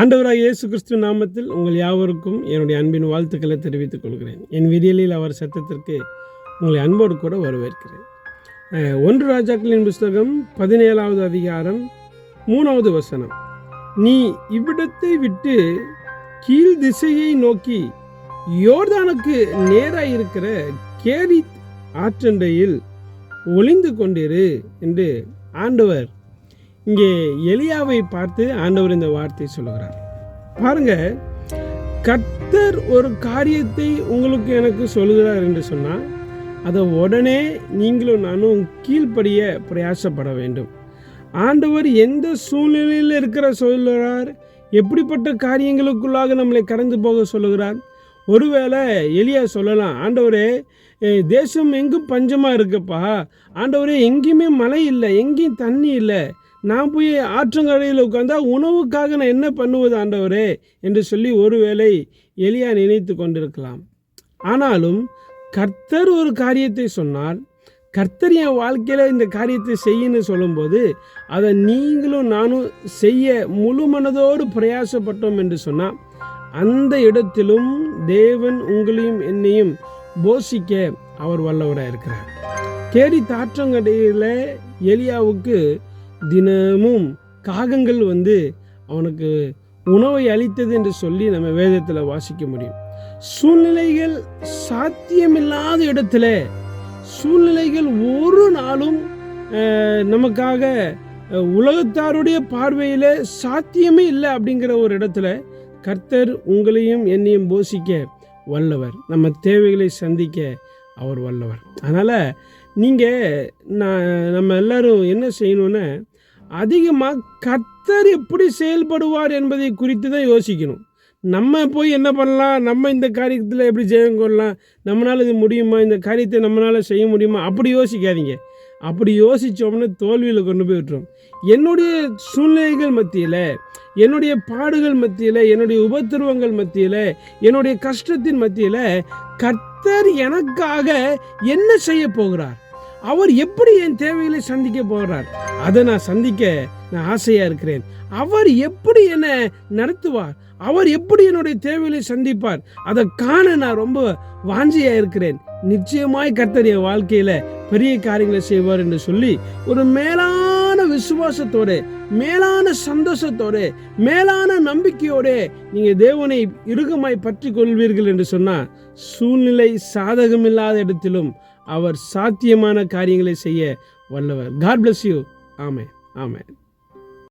ஆண்டவராக இயேசு கிறிஸ்து நாமத்தில் உங்கள் யாவருக்கும் என்னுடைய அன்பின் வாழ்த்துக்களை தெரிவித்துக் கொள்கிறேன். என் விரியலில் அவர் சத்தத்திற்கு உங்களை அன்போடு கூட வரவேற்கிறேன். ஒன்று ராஜாக்களின் புஸ்தகம் பதினேழாவது அதிகாரம் மூணாவது வசனம். நீ இவ்விடத்தை விட்டு கீழ் திசையை நோக்கி யோர்தானுக்கு நேராக இருக்கிற கேரித் ஆற்றண்டையில் ஒளிந்து கொண்டிரு என்று ஆண்டவர் இங்கே எலியாவை பார்த்து ஆண்டவர் இந்த வார்த்தை சொல்லுகிறார். பாருங்க கர்த்தர் ஒரு காரியத்தை உங்களுக்கு எனக்கு சொல்கிறார் என்று சொன்னால் அதை உடனே நீங்களும் நானும் கீழ்ப்படிய பிரயாசப்பட வேண்டும். ஆண்டவர் எந்த சூழ்நிலையில் இருக்கிற சொல்லுகிறார்? எப்படிப்பட்ட காரியங்களுக்குள்ளாக நம்மளை கடந்து போக சொல்லுகிறார்? ஒருவேளை எலியா சொல்லலாம் ஆண்டவரே தேசம் எங்கும் பஞ்சமாக இருக்குப்பா. ஆண்டவரே எங்கேயுமே மழை இல்லை எங்கேயும் தண்ணி இல்லை. நான் போய் ஆற்றங்கரையில் உட்காந்தா உணவுக்காக நான் என்ன பண்ணுவது ஆண்டவரே என்று சொல்லி ஒருவேளை எலியா நினைத்து கொண்டிருக்கலாம். ஆனாலும் கர்த்தர் ஒரு காரியத்தை சொன்னால் கர்த்தர் என் வாழ்க்கையில் இந்த காரியத்தை செய்யன்னு சொல்லும்போது அதை நீங்களும் நானும் செய்ய முழு மனதோடு பிரயாசப்பட்டோம் என்று சொன்னால் அந்த இடத்திலும் தேவன் உங்களையும் என்னையும் போஷிக்க அவர் வல்லவராக இருக்கிறார் கேரி தாற்றங்கடையில் எலியாவுக்கு தினமும் காகங்கள் வந்து அவனுக்கு உணவை அளித்தது என்று சொல்லி நம்ம வேதத்தில் வாசிக்க முடியும். சூழ்நிலைகள் சாத்தியமில்லாத இடத்துல சூழ்நிலைகள் ஒரு நாளும் நமக்காக உலகத்தாருடைய பார்வையில் சாத்தியமே இல்லை அப்படிங்கிற ஒரு இடத்துல கர்த்தர் உங்களையும் என்னையும் போஷிக்க வல்லவர். நம்ம தேவைகளை சந்திக்க அவர் வல்லவர். அதனால் நீங்கள் நான் நம்ம எல்லாரும் என்ன செய்யணும்னா அதிகமாக கத்தர் எப்படி செயல்படுவார் என்பதை குறித்து தான் யோசிக்கணும். நம்ம போய் என்ன பண்ணலாம்? நம்ம இந்த காரியத்தில் எப்படி ஜெயம் கொள்ளலாம்? நம்மளால் இது முடியுமா? இந்த காரியத்தை நம்மளால் செய்ய முடியுமா? அப்படி யோசிக்காதீங்க. அப்படி யோசித்தோம்னா தோல்வியில் கொண்டு போய் விட்டுரும். என்னுடைய சூழ்நிலைகள் மத்தியில் என்னுடைய பாடுகள் மத்தியில் என்னுடைய உபத்திரவங்கள் மத்தியில் என்னுடைய கஷ்டத்தின் மத்தியில் கர்த்தர் எனக்காக என்ன செய்ய போகிறார்? அவர் எப்படி என் தேவைகளை சந்திக்க போகிறார் அதை நான் சந்திக்க நான் ஆசையாக இருக்கிறேன். அவர் எப்படி என்னை நடத்துவார்? அவர் எப்படி என்னுடைய தேவைகளை சந்திப்பார்? அதை காண நான் ரொம்ப வாஞ்சியாக இருக்கிறேன். நிச்சயமாய் கர்த்தர் என் வாழ்க்கையில் பெரிய காரியங்களை செய்வார் என்று சொல்லி ஒரு மேலான விசுவாசத்தோடு மேலான சந்தோஷத்தோடு மேலான நம்பிக்கையோடு நீங்கள் தேவனை இறுகமாய் பற்றி கொள்வீர்கள் என்று சொன்னால் சூழ்நிலை சாதகமில்லாத இடத்திலும் அவர் சாத்தியமான காரியங்களை செய்ய வல்லவர். காட் பிளஸ் யூ ஆமே ஆமே